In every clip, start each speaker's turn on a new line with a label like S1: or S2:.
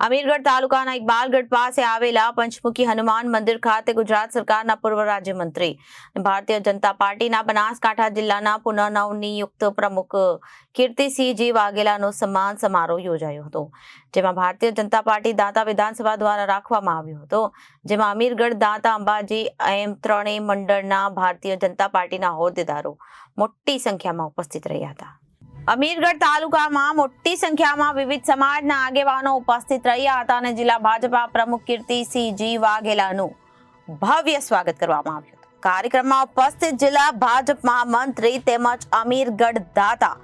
S1: અમીરગઢ તાલુકાના ઇકબાલગઢ પાસે આવેલા પંચમુખી હનુમાન મંદિર ખાતે ગુજરાત સરકારના પૂર્વ રાજ્યમંત્રી ભારતીય જનતા પાર્ટીના બનાસકાંઠા જિલ્લાના પુનઃનવનિયુક્ત પ્રમુખ કીર્તિસિંહજી વાઘેલાનો સન્માન સમારોહ યોજાયો હતો, જેમાં ભારતીય જનતા પાર્ટી દાંતા વિધાનસભા દ્વારા રાખવામાં આવ્યો હતો, જેમાં અમીરગઢ દાંતા અંબાજી એમ ત્રણેય મંડળના ભારતીય જનતા પાર્ટીના હોદ્દેદારો મોટી સંખ્યામાં ઉપસ્થિત રહ્યા હતા. અમીરગઢ તાલુકામાં મોટી સંખ્યામાં વિવિધ સમાજના આગેવાનો ઉપસ્થિત રહ્યા હતા અને જિલ્લા ભાજપા પ્રમુખ કીર્તિસિંહજી વાઘેલાનું ભવ્ય સ્વાગત કરવામાં આવ્યું હતું. કાર્યક્રમમાં ઉપસ્થિત જિલ્લા ભાજપ મહામંત્રી તેમજ અમીરગઢ દાતા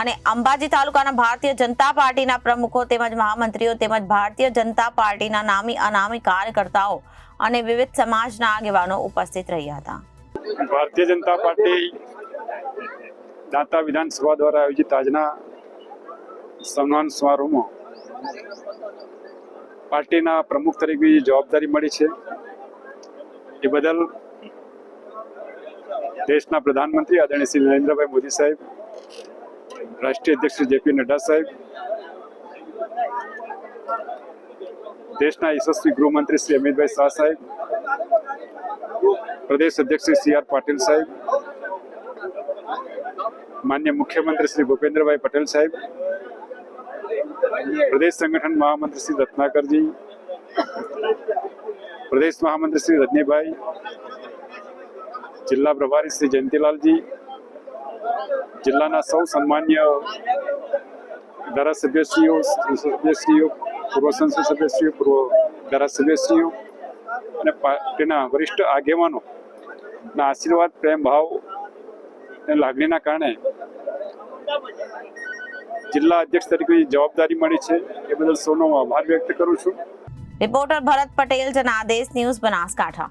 S1: અને અંબાજી તાલુકાના ભારતીય જનતા પાર્ટીના પ્રમુખો તેમજ મહામંત્રીઓ તેમજ ભારતીય જનતા પાર્ટીના નામી અનામી કાર્યકર્તાઓ અને વિવિધ સમાજના આગેવાનો ઉપસ્થિત રહ્યા હતા.
S2: ભારતીય જનતા પાર્ટી દાંતા વિધાનસભા દ્વારા આયોજિત આજના સન્માન સમારોહમાં પાર્ટીના પ્રમુખ તરીકે જવાબદારી મળી છે, એ બદલ દેશના પ્રધાનમંત્રી આદરણીય શ્રી નરેન્દ્રભાઈ મોદી સાહેબ, રાષ્ટ્રીય અધ્યક્ષ શ્રી જેપી નડ્ડા સાહેબ, દેશના યશસ્વી ગૃહમંત્રી શ્રી અમિતભાઈ શાહ સાહેબ, પ્રદેશ અધ્યક્ષ શ્રી સી આર પાટીલ સાહેબ માન્ય મુખ્યમંત્રી શ્રી ભૂપેન્દ્રભાઈ પટેલ સાહેબ, પ્રદેશ સંગઠન મહામંત્રી શ્રી રત્નાકરજી, પ્રદેશ મહામંત્રી શ્રી રજનીભાઈ, જિલ્લા પ્રભારી શ્રી જયંતિલાલજી, જિલ્લાના સૌ સન્માન્ય ધારાસભ્યશ્રીઓ, સભ્યશ્રીઓ, પૂર્વ સંસદ સભ્યશ્રીઓ, પૂર્વ ધારાસભ્યશ્રીઓ અને પાર્ટીના વરિષ્ઠ આગેવાનો ના આશીર્વાદ, પ્રેમ, ભાવ લાગણીના કારણે જિલ્લા અધ્યક્ષ તરીકે જવાબદારી મળી છે, એ બદલ સૌનો આભાર વ્યક્ત કરું છું.
S1: Reporter Bharat Patel Janadesh news Banaskantha.